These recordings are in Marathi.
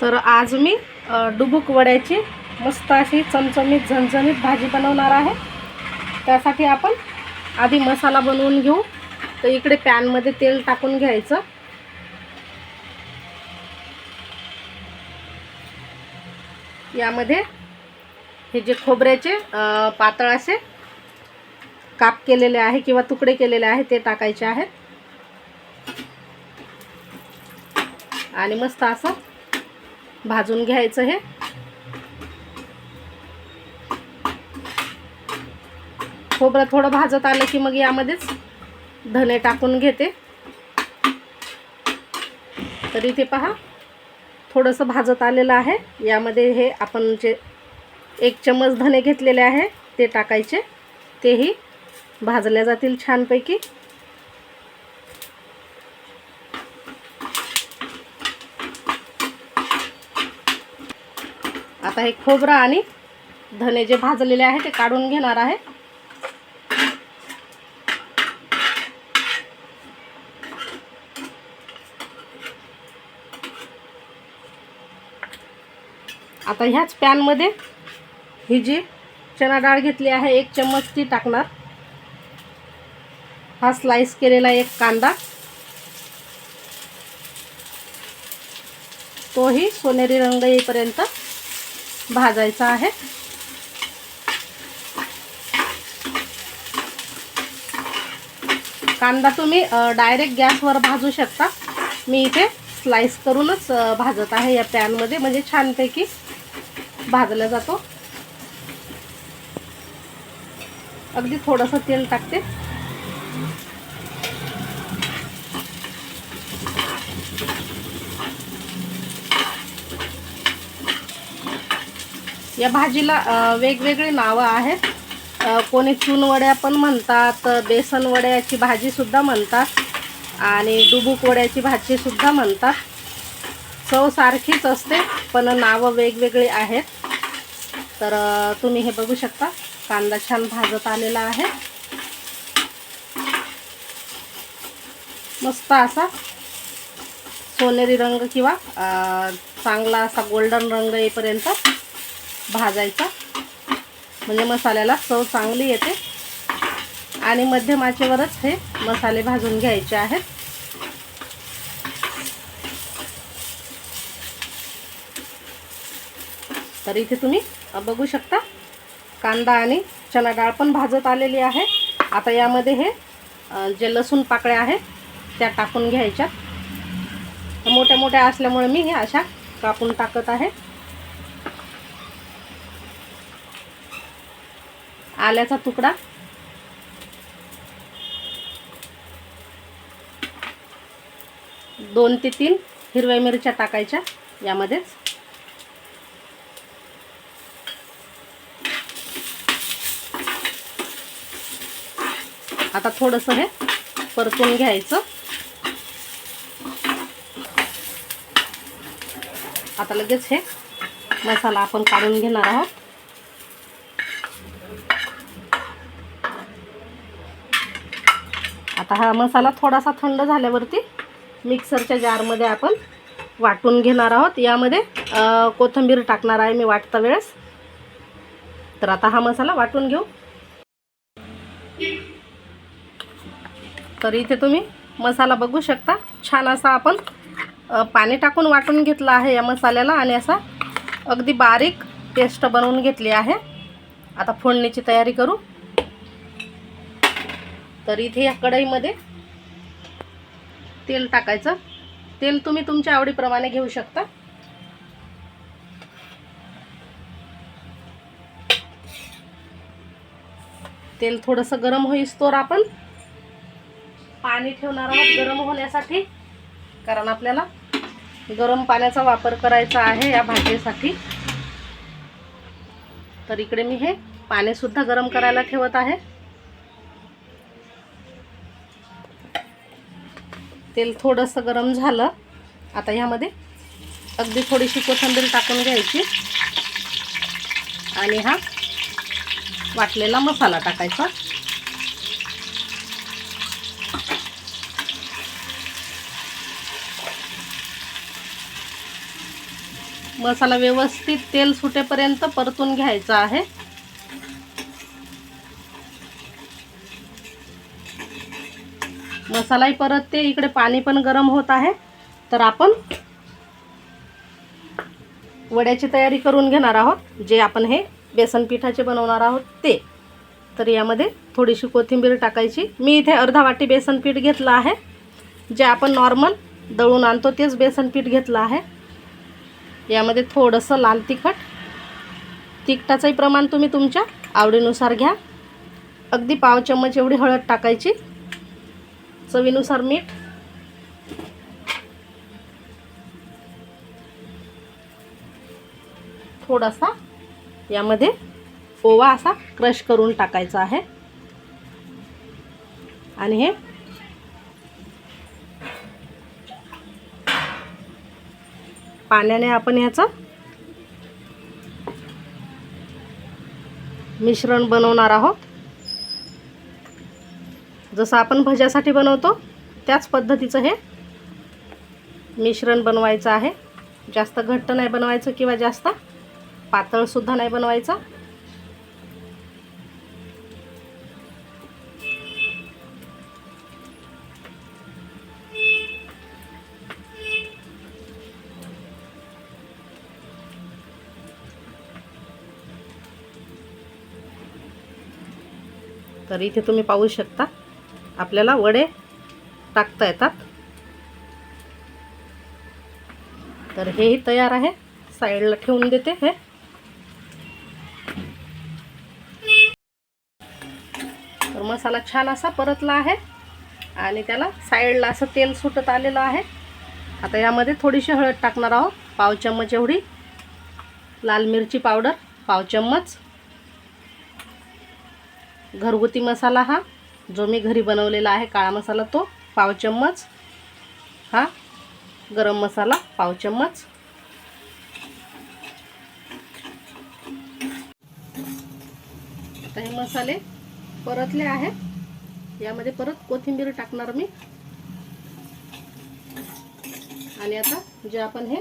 तर आज मी डुबुक वड्याची मस्त अशी चमचमीत झणझणीत भाजी बनवणार आहे. त्यासाठी आपण आधी मसाला बनवून घेऊ. तर इकडे पॅनमध्ये तेल टाकून घ्यायचं. यामध्ये हे जे खोबऱ्याचे पातळ असे काप केलेले आहे किंवा तुकडे केलेले आहे ते टाकायचे आहेत. आणि मस्त असं भाजून घ्यायचं हे. खोबरं थोडं भाजत आलं की मग यामध्येच धने टाकून घेते. तर इथे पहा थोडंसं भाजत आलेलं आहे. यामध्ये हे आपण जे एक चम्मच धने घेतलेले आहे ते टाकायचे. तेही भाजल्या जातील छानपैकी. आता हे खोबरं आणि धने जे भाजलेले आहे ते काढून घेणार आहे. आता ह्याच पॅनमध्ये ही जी चणा डाळ घेतली आहे एक चम्मच ती टाकणार. हा स्लाइस केलेला एक कांदा. तोही सोनेरी रंग येईपर्यंत भाजायचा आहे. कांदा तुम्ही डायरेक्ट गॅसवर भाजू शकता. मी इथे स्लाइस करूनच भाजत आहे या पॅनमध्ये म्हणजे छानपैकी भाजला जातो. अगदी थोडंसं तेल टाकते. या भाजीला वेगवेगळी नावं आहेत. कोणी चूनवड्या पण म्हणतात बेसन वड्याची भाजीसुद्धा म्हणतात आणि डुबुक वड्याची भाजीसुद्धा म्हणतात. चव सारखीच असते पण नावं वेगवेगळी आहेत. तर तुम्ही हे बघू शकता कांदा छान भाजत आलेला आहे. मस्त असा सोनेरी रंग किंवा चांगला असा गोल्डन रंग येईपर्यंत भाजायचा. म्हणजे मसाल्याला चव चांगली येते. आणि मध्यम आचेवरच हे मसाले भाजून घ्यायचे आहेत. तर इथे तुम्ही बघू शकता कांदा आणि चणा डाळ पण भाजत आलेली आहे. आता यामध्ये हे जे लसूण पाकळ्या आहेत त्या टाकून घ्यायच्या मोठ्या मोठ्या असल्यामुळे मी हे अशा कापून टाकत आहे. आल्याचा तुकडा. दोन ते तीन हिरव्या मिरच्या टाकायच्या यामध्येच. आता थोडंसं हे परतून घ्यायचं. आता लगेच हे मसाला आपण काढून घेणार आहोत. आता हा मसाला थोडासा थंड झाल्यावरती मिक्सरच्या जारमध्ये आपण वाटून घेणार आहोत. यामध्ये कोथिंबीर टाकणार आहे मी वाटता वेळेस. तर आता हा मसाला वाटून घेऊ. तर इथे तुम्ही मसाला बघू शकता. छान असा आपण पाणी टाकून वाटून घेतला आहे या मसाल्याला आणि असा अगदी बारीक पेस्ट बनवून घेतली आहे. आता फोडणीची तयारी करू. तर इथे या कढईमध्ये तेल टाकायचं. तेल तुम्ही तुमच्या आवडीप्रमाणे घेऊ शकता. तेल थोडंसं गरम होईस्तोवर आपण. पाणी ठेवणार आहोत गरम होण्यासाठी कारण आपल्याला गरम पाण्याचा वापर करायचा आहे या भाजीसाठी. तर इकडे मी हे पाणीसुद्धा गरम करायला ठेवत आहे. तेल थोडंसं गरम झालं. आता ह्यामध्ये अगदी थोडीशी कोथिंबीर टाकून घ्यायची. आणि हा वाटलेला मसाला टाकायचा. मसाला व्यवस्थित तेल सुटेपर्यंत परतून घ्यायचा आहे. मसालाही परतते इकडे पाणी पण गरम होत आहे. तर आपण वड्याची तयारी करून घेणार आहोत जे आपण हे बेसन पिठाचे बनवणार आहोत ते. तर यामध्ये थोडीशी कोथिंबीर टाकायची. मी इथे अर्धा वाटी बेसन पीठ घेतलं आहे. जे आपण नॉर्मल दळून आणतो तेच बेसन पीठ घेतलं आहे. यामध्ये थोडंसं लाल तिखट. तिखटाचंही प्रमाण तुम्ही तुमच्या आवडीनुसार घ्या. अगदी पाव चम्मच एवढी हळद टाकायची. चवीनुसार मीठ. थोडासा यामध्ये ओवा असा क्रश करून टाकायचा आहे. आणि हे पाण्याने आपण ह्याचं मिश्रण बनवणार आहोत. जसं आपण भज्यासाठी बनवतो त्याच पद्धतीचं हे मिश्रण बनवायचं आहे. जास्त घट्ट नाही बनवायचं किंवा जास्त पातळसुद्धा नाही बनवायचं. तर इथे तुम्ही पाहू शकता. आपल्याला वडे टाकता येतात. तर हेही तयार आहे. साईडला ठेवून देते हे. तर मसाला छान असा परतला आहे आणि त्याला साईडला असं तेल सुटत आलेलं आहे. आता यामध्ये थोडीशी हळद टाकणार आहोत. पाव चम्मच एवढी. लाल मिरची पावडर पाव चम्मच. घरगुती मसाला हा. जो मी घरी बनवलेला आहे काळा मसाला तो पाव चम्मच. हा गरम मसाला पाव चम्मच. आता हे मसाले परतले आहेत. यामध्ये परत कोथिंबीर टाकणार मी. आणि आता जे आपण हे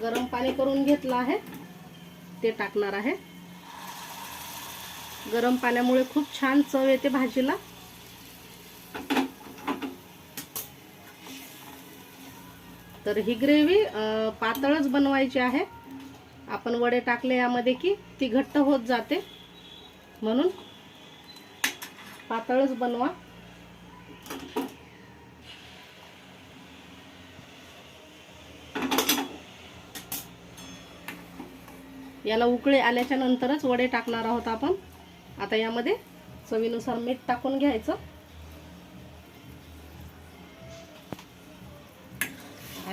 गरम पाणी करून घेतलं आहे ते टाकणार आहे. गरम पाण्यामुळे खूप छान चव येते भाजीला. तर ही ग्रेव्ही पातळच बनवायची आहे. आपण वडे टाकले यामध्ये की ती घट्ट होत जाते. म्हणून पातळच बनवा. याला उकळे आल्याच्या नंतरच वडे टाकणार आहोत आपण. आता यामध्ये चवीनुसार मीठ टाकून घ्यायचं.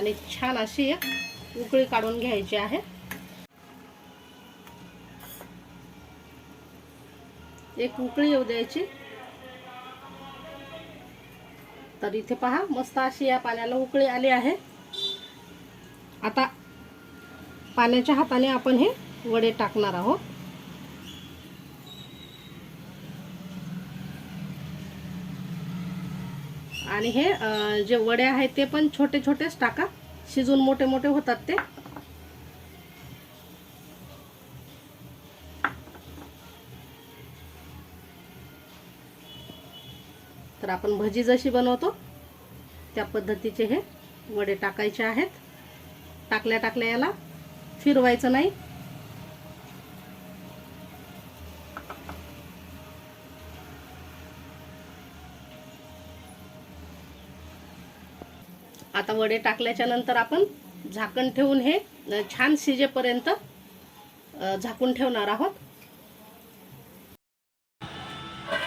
आणि छान अशी एक उकळी काढून घ्यायची आहे. एक उकळी येऊ द्यायची. तर इथे पहा मस्त अशी या पाण्याला उकळी आली आहे. आता पाण्याच्या हाताने आपण हे वडे टाकणार आहोत. आणि हे जे वडे आहेत ते पण छोटे छोटेच टाका. शिजून मोठे मोठे होतात ते. तर आपण भजी जशी बनवतो त्या पद्धतीचे हे वडे टाकायचे आहेत. टाकल्या टाकल्या याला फिरवायचं नाही. आता वडे टाकल्याच्या नंतर आपण झाकण ठेवून हे छान शिजेपर्यंत झाकून ठेवणार आहोत.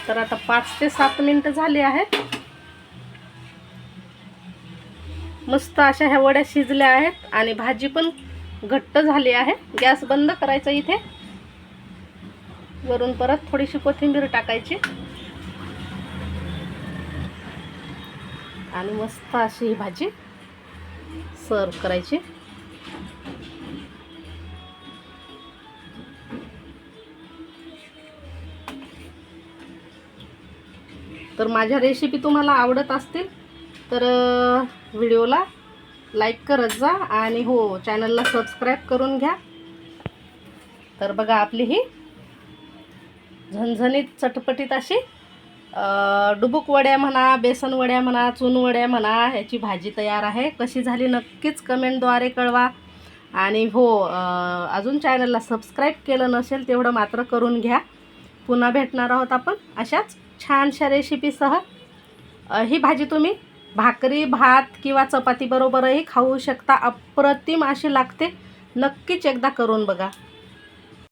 तर आता पाच ते सात मिनिट झाली आहेत. मस्त अशा ह्या वड्या शिजल्या आहेत आणि भाजी पण घट्ट झाली आहे. गॅस बंद करायचा इथे. वरून परत थोडीशी कोथिंबीर टाकायची. आणि मस्त अशी ही भाजी सर्व करायची. तर माझ्या रेसिपी तुम्हाला आवडत असतील तर व्हिडिओला लाईक करत जा आणि हो चॅनलला सबस्क्राईब करून घ्या. तर बघा आपली ही झणझणीत चटपटीत अशी डुबुक वड्या म्हणा बेसन वड्या म्हणा चुनवड्या म्हणा ह्याची भाजी तयार आहे. कशी झाली नक्कीच कमेंटद्वारे कळवा. आणि हो अजून चॅनलला सबस्क्राईब केलं नसेल तेवढं मात्र करून घ्या. पुन्हा भेटणार आहोत आपण अशाच छानशा रेसिपीसह ही भाजी तुम्ही भाकरी भात किंवा चपातीबरोबरही खाऊ शकता. अप्रतिम अशी लागते. नक्कीच एकदा करून बघा.